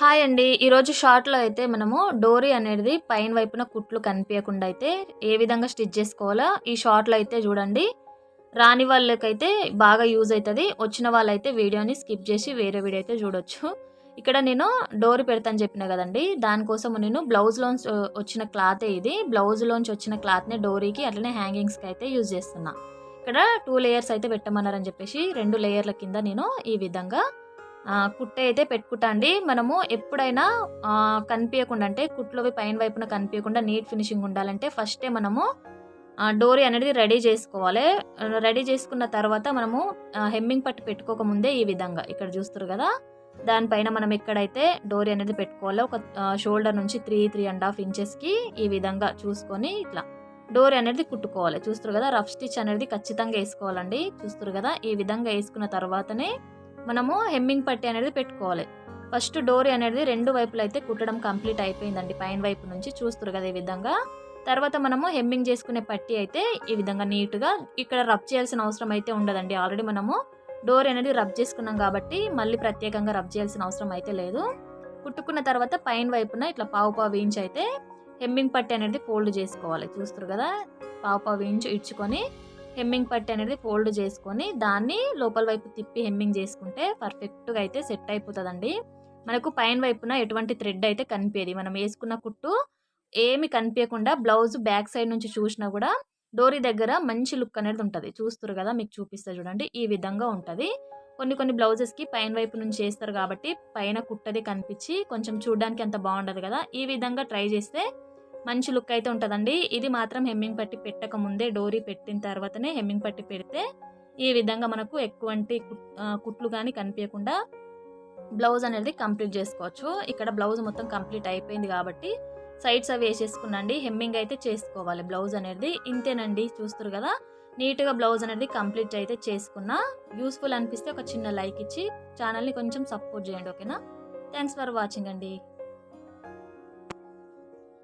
Hi అండి. ఈరోజు షార్ట్లో అయితే మనము డోరీ అనేది పైన వైపున కుట్లు కనిపించకుండా అయితే ఏ విధంగా స్టిచ్ చేసుకోవాలో ఈ షార్ట్లో అయితే చూడండి. రాని వాళ్ళకైతే బాగా యూజ్ అవుతుంది. వచ్చిన వాళ్ళైతే వీడియోని స్కిప్ చేసి వేరే వీడియో అయితే చూడొచ్చు. ఇక్కడ నేను డోరీ పెడతాను చెప్పిన కదండి. దానికోసం నేను బ్లౌజ్లోంచి వచ్చిన క్లాతే ఇది. బ్లౌజ్లోంచి వచ్చిన క్లాత్ని డోరీకి అట్లనే హ్యాంగింగ్స్కి అయితే యూజ్ చేస్తున్నా. ఇక్కడ టూ లేయర్స్ అయితే పెట్టమన్నారని చెప్పేసి రెండు లేయర్ల కింద నేను ఈ విధంగా కుట్ట అయితే పెట్టుకుంటా అండి. మనము ఎప్పుడైనా కనిపించకుండా అంటే కుట్లోవి పైన వైపున కనిపించకుండా నీట్ ఫినిషింగ్ ఉండాలంటే ఫస్టే మనము డోరీ అనేది రెడీ చేసుకోవాలి. రెడీ చేసుకున్న తర్వాత మనము హెమ్మింగ్ పట్టు పెట్టుకోకముందే ఈ విధంగా ఇక్కడ చూస్తారు కదా. దానిపైన మనం ఎక్కడైతే డోరీ అనేది పెట్టుకోవాలో ఒక షోల్డర్ నుంచి త్రీ త్రీ అండ్ హాఫ్ ఇంచెస్కి ఈ విధంగా చూసుకొని ఇట్లా డోరీ అనేది కుట్టుకోవాలి. చూస్తారు కదా రఫ్ స్టిచ్ అనేది ఖచ్చితంగా వేసుకోవాలండి. చూస్తారు కదా ఈ విధంగా వేసుకున్న తర్వాతనే మనము హెమ్మింగ్ పట్టి అనేది పెట్టుకోవాలి. ఫస్ట్ డోరీ అనేది రెండు వైపులు అయితే కుట్టడం కంప్లీట్ అయిపోయిందండి. పైన వైపు నుంచి చూస్తారు కదా ఈ విధంగా. తర్వాత మనము హెమ్మింగ్ చేసుకునే పట్టి అయితే ఈ విధంగా నీట్గా ఇక్కడ రబ్ చేయాల్సిన అవసరం అయితే ఉండదండి. ఆల్రెడీ మనము డోర్ అనేది రబ్ చేసుకున్నాం కాబట్టి మళ్ళీ ప్రత్యేకంగా రబ్ చేయాల్సిన అవసరం అయితే లేదు. కుట్టుకున్న తర్వాత పైన వైపున ఇట్లా పావు పావు ఇంచ్ అయితే హెమ్మింగ్ పట్టి అనేది ఫోల్డ్ చేసుకోవాలి. చూస్తారు కదా? పావు పావు ఇంచు ఇడ్చుకొని హెమ్మింగ్ పట్టి అనేది ఫోల్డ్ చేసుకొని దాన్ని లోపల వైపు తిప్పి హెమ్మింగ్ చేసుకుంటే పర్ఫెక్ట్గా అయితే సెట్ అయిపోతుందండి. మనకు పైన వైపున ఎటువంటి థ్రెడ్ అయితే కనిపించేది మనం వేసుకున్న కుట్టు ఏమి కనిపించకుండా బ్లౌజ్ బ్యాక్ సైడ్ నుంచి చూసినా కూడా డోరీ దగ్గర మంచి లుక్ అనేది ఉంటుంది. చూస్తారు కదా మీకు చూపిస్తే చూడండి. ఈ విధంగా ఉంటుంది. కొన్ని కొన్ని బ్లౌజెస్కి పైన వైపు నుంచి చేస్తారు కాబట్టి పైన కుట్టది కనిపించి కొంచెం చూడడానికి అంత బాగుండదు కదా. ఈ విధంగా ట్రై చేస్తే మంచి లుక్ అయితే ఉంటుందండి. ఇది మాత్రం హెమ్మింగ్ పట్టి పెట్టక ముందే డోరీ పెట్టిన తర్వాతనే హెమ్మింగ్ పట్టి పెడితే ఈ విధంగా మనకు ఎక్కువంటి కుట్- కుట్లు కానీ కనిపించకుండా బ్లౌజ్ అనేది కంప్లీట్ చేసుకోవచ్చు. ఇక్కడ బ్లౌజ్ మొత్తం కంప్లీట్ అయిపోయింది కాబట్టి సైడ్స్ అవి వేసేసుకున్నాండి హెమ్మింగ్ అయితే చేసుకోవాలి బ్లౌజ్ అనేది. ఇంతేనండి చూస్తారు కదా. నీట్గా బ్లౌజ్ అనేది కంప్లీట్ అయితే చేసుకున్నా యూస్ఫుల్ అనిపిస్తే ఒక చిన్న లైక్ ఇచ్చి ఛానల్ని కొంచెం సపోర్ట్ చేయండి ఓకేనా? థ్యాంక్స్ ఫర్ వాచింగ్ అండి.